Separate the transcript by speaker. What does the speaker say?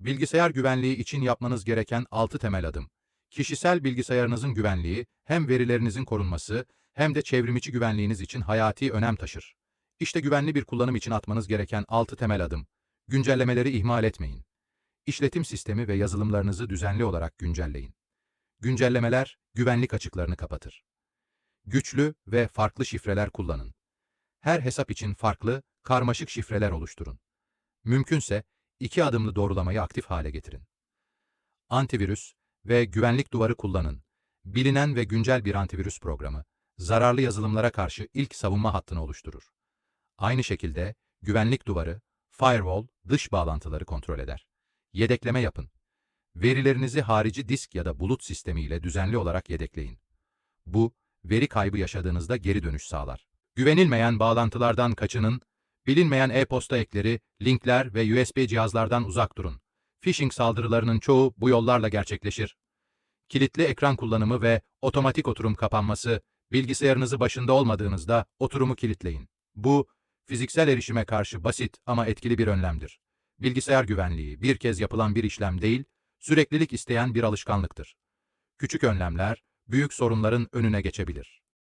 Speaker 1: Bilgisayar güvenliği için yapmanız gereken 6 temel adım. Kişisel bilgisayarınızın güvenliği hem verilerinizin korunması hem de çevrimiçi güvenliğiniz için hayati önem taşır. İşte güvenli bir kullanım için atmanız gereken 6 temel adım. Güncellemeleri ihmal etmeyin. İşletim sistemi ve yazılımlarınızı düzenli olarak güncelleyin. Güncellemeler güvenlik açıklarını kapatır. Güçlü ve farklı şifreler kullanın. Her hesap için farklı, karmaşık şifreler oluşturun. Mümkünse iki adımlı doğrulamayı aktif hale getirin. Antivirüs ve güvenlik duvarı kullanın. Bilinen ve güncel bir antivirüs programı, zararlı yazılımlara karşı ilk savunma hattını oluşturur. Aynı şekilde güvenlik duvarı, firewall, dış bağlantıları kontrol eder. Yedekleme yapın. Verilerinizi harici disk ya da bulut sistemiyle düzenli olarak yedekleyin. Bu, veri kaybı yaşadığınızda geri dönüş sağlar. Güvenilmeyen bağlantılardan kaçının, bilinmeyen e-posta ekleri, linkler ve USB cihazlardan uzak durun. Phishing saldırılarının çoğu bu yollarla gerçekleşir. Kilitli ekran kullanımı ve otomatik oturum kapanması, bilgisayarınızı başında olmadığınızda oturumu kilitleyin. Bu, fiziksel erişime karşı basit ama etkili bir önlemdir. Bilgisayar güvenliği bir kez yapılan bir işlem değil, süreklilik isteyen bir alışkanlıktır. Küçük önlemler, büyük sorunların önüne geçebilir.